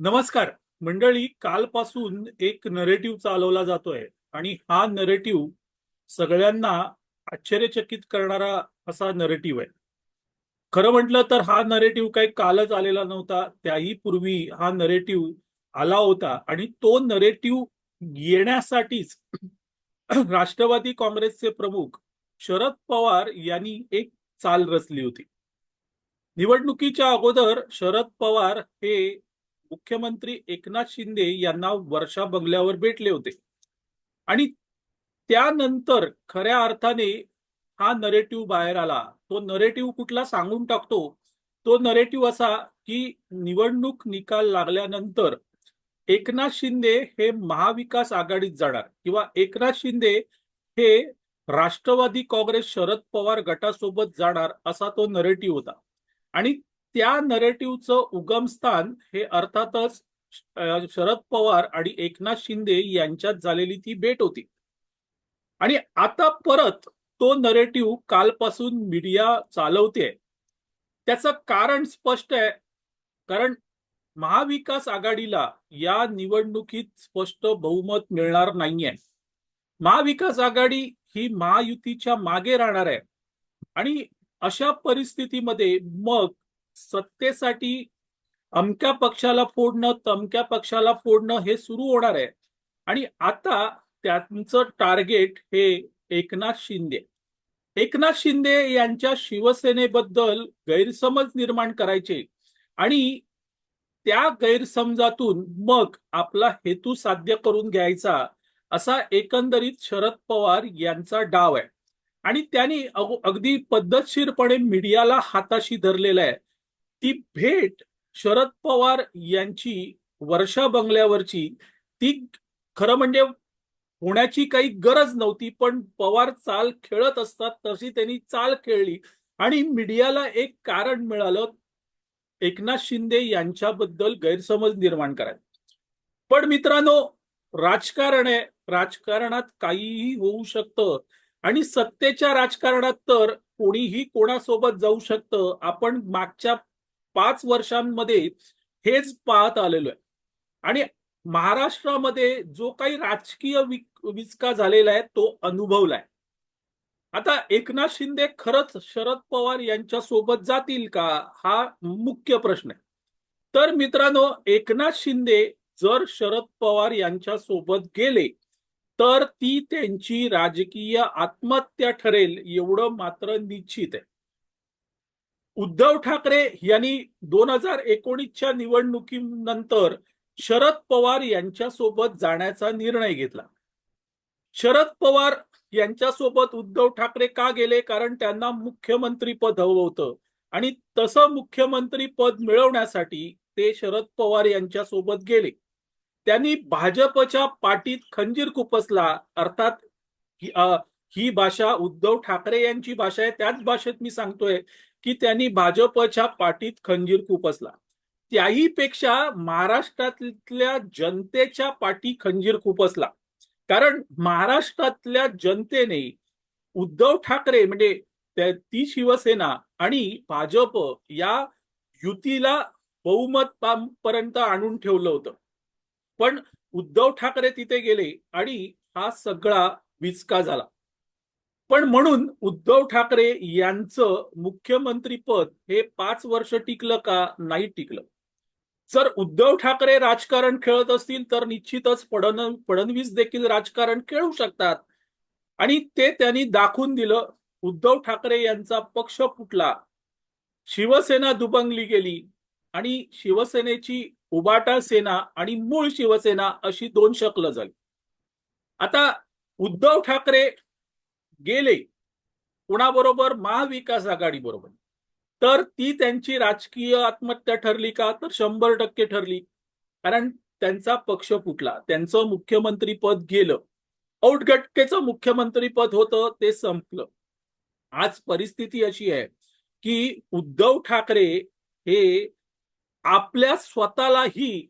नमस्कार. मंडळी कालपासून एक नरेटिव्ह चालवला जातोय आणि हा नरेटिव्ह सगळ्यांना आश्चर्यचकित करणारा असा नरेटिव्ह आहे. खरं म्हटलं तर हा नरेटिव्ह काही कालच आलेला नव्हता. त्याही पूर्वी हा नरेटिव्ह आला होता आणि तो नरेटिव्ह येण्यासाठीच राष्ट्रवादी काँग्रेसचे प्रमुख शरद पवार यांनी एक चाल रचली होती. निवडणुकीच्या अगोदर शरद पवार हे मुख्यमंत्री एकनाथ शिंदे यांना वर्षा बंगल्यावर भेटले होते. आणि त्यानंतर खऱ्या अर्थाने हा नरेटिव्ह बाहेर आला. तो नरेटिव्ह कुठला सांगून टाकतो? तो नरेटिव्ह असा की निवडणूक निकाल लागल्यानंतर एकनाथ शिंदे हे महाविकास आघाडीत जाणार किंवा एकनाथ शिंदे हे राष्ट्रवादी काँग्रेस शरद पवार गटासोबत जाणार असा तो नरेटिव्ह होता. आणि त्या नरेटिव्हचं उगमस्थान हे अर्थातच शरद पवार आणि एकनाथ शिंदे यांच्यात झालेली ती भेट होती. आणि आता परत तो नरेटिव्ह कालपासून मीडिया चालवते. त्याचं कारण स्पष्ट आहे. कारण महाविकास आघाडीला या निवडणुकीत स्पष्ट बहुमत मिळणार नाहीये. महाविकास आघाडी ही महायुतीच्या मागे राहणार आहे. आणि अशा परिस्थितीमध्ये मग सत्तेसाठी अमक्या पक्षाला फोडणं तमक्या पक्षाला फोडणं हे सुरू होणार आहे. आणि आता त्यांचं टार्गेट हे एकनाथ शिंदे. एकनाथ शिंदे यांच्या शिवसेनेबद्दल गैरसमज निर्माण करायचे. आणि त्या गैरसमजातून मग आपला हेतू साध्य करून घ्यायचा असा एकंदरीत शरद पवार यांचा डाव आहे. आणि त्यांनी अगदी पद्धतशीरपणे मीडियाला हाताशी धरलेला आहे. ती भेट शरद पवार यांची वर्षा बंगल्यावरची ती खरं म्हणजे होण्याची काही गरज नव्हती पण पवार चाल खेळत असतात तशी त्यांनी चाल खेळली. आणि मीडियाला एक कारण मिळालं एकनाथ शिंदे यांच्याबद्दल गैरसमज निर्माण करायचा पण मित्रांनो राजकारण आहे राजकारणात काहीही होऊ शकतं आणि सत्तेच्या राजकारणात तर कोणीही कोणासोबत जाऊ शकतं. आपण मागच्या पाच वर्षांमध्ये हेच पाहत आलेलो आहे आणि महाराष्ट्रामध्ये जो काही राजकीय विचका झालेला आहे तो अनुभवलाय. आता एकनाथ शिंदे खरंच शरद पवार यांच्या सोबत जातील का हा मुख्य प्रश्न आहे. तर मित्रांनो एकनाथ शिंदे जर शरद पवार यांच्या सोबत गेले तर ती त्यांची राजकीय आत्महत्या ठरेल एवढं मात्र निश्चित आहे. उद्धव ठाकरे यांनी दोन हजार एकोणीसच्या निवडणुकीनंतर शरद पवार यांच्यासोबत जाण्याचा निर्णय घेतला. शरद पवार यांच्यासोबत उद्धव ठाकरे का गेले? कारण त्यांना मुख्यमंत्री पद हवं होतं. आणि तसं मुख्यमंत्री पद मिळवण्यासाठी ते शरद पवार यांच्यासोबत गेले. त्यांनी भाजपच्या पाठीत खंजीर खुपसला अर्थात ही ही भाषा उद्धव ठाकरे यांची भाषा आहे. त्याच भाषेत मी सांगतोय की त्यांनी भाजपच्या पाठीत खंजीर खुपसला त्याही पेक्षा महाराष्ट्रातल्या जनतेच्या पाठी खंजीर खुपसला कारण महाराष्ट्रातल्या जनतेने उद्धव ठाकरे म्हणजे ती शिवसेना आणि भाजप या युतीला बहुमत पर्यंत आणून ठेवलं होतं. पण उद्धव ठाकरे तिथे गेले आणि हा सगळा विचका झाला. पण म्हणून उद्धव ठाकरे यांचं मुख्यमंत्रीपद हे पाच वर्ष टिकलं का नाही टिकलं? जर उद्धव ठाकरे राजकारण खेळत असतील तर निश्चितच फडण फडणवीस देखील राजकारण खेळू शकतात. आणि ते त्यांनी दाखवून दिलं. उद्धव ठाकरे यांचा पक्ष फुटला. शिवसेना दुबंगली गेली. आणि शिवसेनेची उबाटा सेना आणि मूळ शिवसेना अशी दोन शकलं झाली. आता उद्धव ठाकरे गेले. कुणाबरोबर? महाविकास आघाडी बरोबर तर ती त्यांची राजकीय आत्महत्या ठरली का? तर शंभर टक्के ठरली. कारण त्यांचा पक्ष फुटला. त्यांचं मुख्यमंत्री पद गेलं. औटघटकेचं मुख्यमंत्री पद होतं ते संपलं. आज परिस्थिती अशी आहे की उद्धव ठाकरे हे आपल्या स्वतःलाही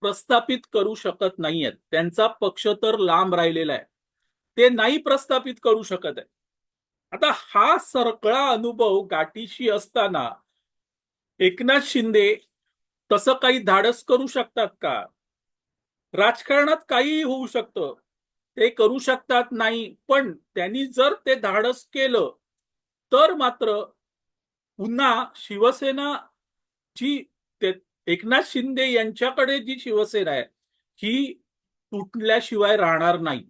प्रस्थापित करू शकत नाहीयेत. त्यांचा पक्ष तर लांब राहिलेला आहे. ते नाही प्रस्थापित करू शकत आहे. आता हा सरकळा अनुभव गाठीशी असताना एकनाथ शिंदे तसं काही धाडस करू शकतात का? राजकारणात काहीही होऊ शकतं. ते करू शकतात नाही पण त्यांनी जर ते धाडस केलं तर मात्र पुन्हा शिवसेना जी ते- एकनाथ शिंदे यांच्याकडे जी शिवसेना आहे ही तुटल्याशिवाय राहणार नाही.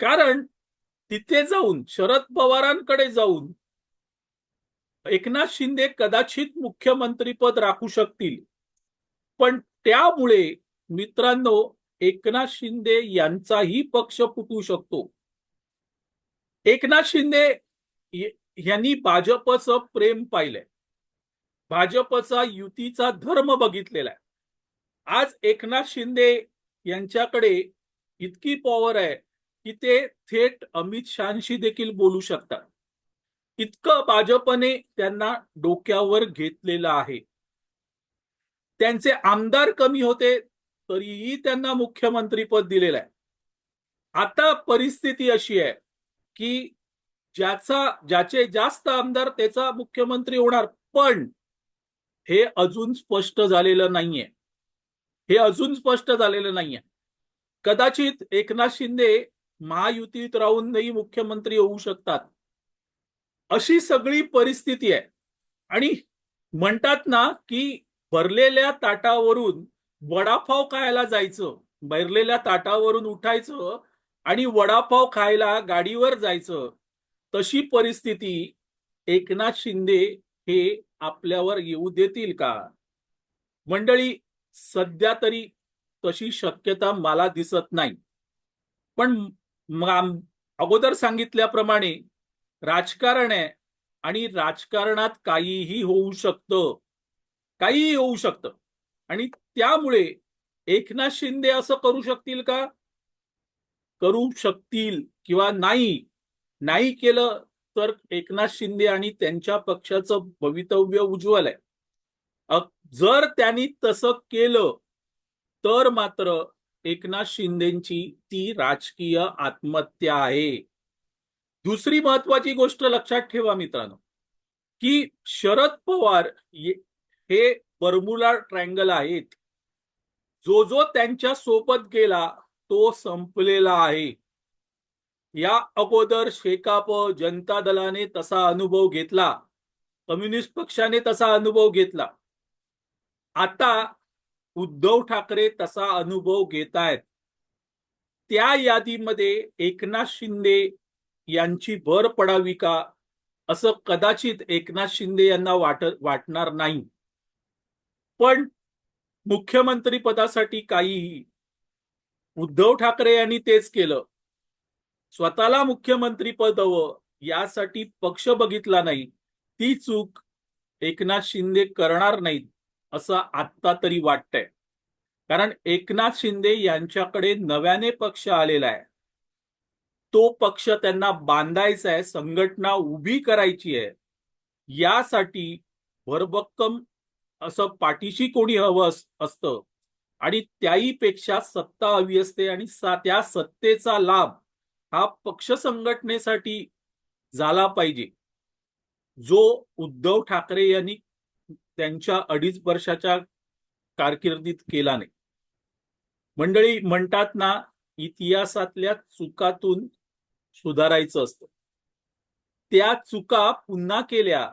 कारण तिथे जाऊन शरद पवारांकडे जाऊन एकनाथ शिंदे कदाचित मुख्यमंत्रीपद राखू शकतील. पण त्यामुळे मित्रांनो एकनाथ शिंदे यांचाही पक्ष फुटू शकतो. एकनाथ शिंदे यांनी भाजपचं प्रेम पाहिलंय. भाजपचा युतीचा धर्म बघितलेला आहे. आज एकनाथ शिंदे यांच्याकडे इतकी पॉवर आहे. की ते थेट अमित शहाशी देखील बोलू शकतात. इतकं भाजपने त्यांना डोक्यावर घेतलेलं आहे. त्यांचे आमदार कमी होते तरीही त्यांना मुख्यमंत्रीपद दिलेलं आहे. आता परिस्थिती अशी आहे की ज्याचा ज्याचे जास्त आमदार त्याचा मुख्यमंत्री होणार पण हे अजून स्पष्ट झालेलं नाहीये. हे अजून स्पष्ट झालेलं नाहीये. कदाचित एकनाथ शिंदे महायुतीत राहूनही मुख्यमंत्री होऊ शकतात. अशी सगळी परिस्थिती आहे. आणि म्हणतात ना की भरलेल्या ताटावरून वडापाव खायला जायचं. भरलेल्या ताटावरून उठायचं आणि वडापाव खायला गाडीवर जायचं. तशी परिस्थिती एकनाथ शिंदे हे आपल्यावर येऊ देतील का? मंडळी सध्या तरी तशी शक्यता मला दिसत नाही. पण अगोदर सांगितल्याप्रमाणे राजकारण आहे आणि राजकारणात काहीही होऊ शकतं. काहीही होऊ शकतं. आणि त्यामुळे एकनाथ शिंदे असं करू शकतील का? करू शकतील किंवा नाही. नाही केलं तर एकनाथ शिंदे आणि त्यांच्या पक्षाचं भवितव्य उज्ज्वल आहे. जर त्यांनी तसं केलं तर मात्र एकनाथ शिंदेची ती राजकीय आत्महत्या आहे. दुसरी महत्वाची गोष्ट लक्षात ठेवा मित्रांनो की शरद पवार हे बर्मुला ट्रँगल आहेत. जो जो त्यांच्यासोबत गेला तो संपलेला आहे. या अगोदर शेकाप जनता दलाने तसा अनुभव घेतला कम्युनिस्ट पक्षाने तसा अनुभव घेतला. आता उद्धव ठाकरे तसा अनुभव घेत आहेत त्या यादीमध्ये एकनाथ शिंदे यांची भर पडावी का? असं कदाचित एकनाथ शिंदे यांना वाट वाटणार नाही. पण मुख्यमंत्री पदासाठी काहीही. उद्धव ठाकरे यांनी तेच केलं. स्वतःला मुख्यमंत्री पद हवं यासाठी पक्ष बघितला नाही. ती चूक एकनाथ शिंदे करणार नाहीत. असं आत्ता तरी वाटतंय. कारण एकनाथ शिंदे यांच्याकडे नव्याने पक्ष आलेला आहे. तो पक्ष त्यांना बांधायचा आहे संघटना उभी करायची आहे. यासाठी भरभक्कम असं पाठीशी कोणी हवं अस- असतं. आणि त्याही पेक्षा सत्ता हवी असते आणि सा- त्या सत्तेचा लाभ हा पक्ष संघटनेसाठी झाला पाहिजे. जो उद्धव ठाकरे यांनी त्यांच्या अडीच वर्षाच्या कारकिर्दीत केला नाही. मंडळी म्हणतात ना इतिहासातल्या चुकातून सुधारायचं असतं. त्या चुका पुन्हा केल्या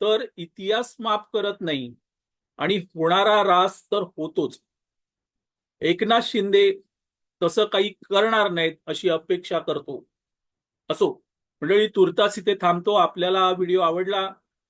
तर इतिहास माफ करत नाही आणि होणारा रास तर होतोच. एकनाथ शिंदे तसं काही करणार नाहीत अशी अपेक्षा करतो. असो मंडळी तुर्तास इथे थांबतो. आपल्याला हा व्हिडिओ आवडला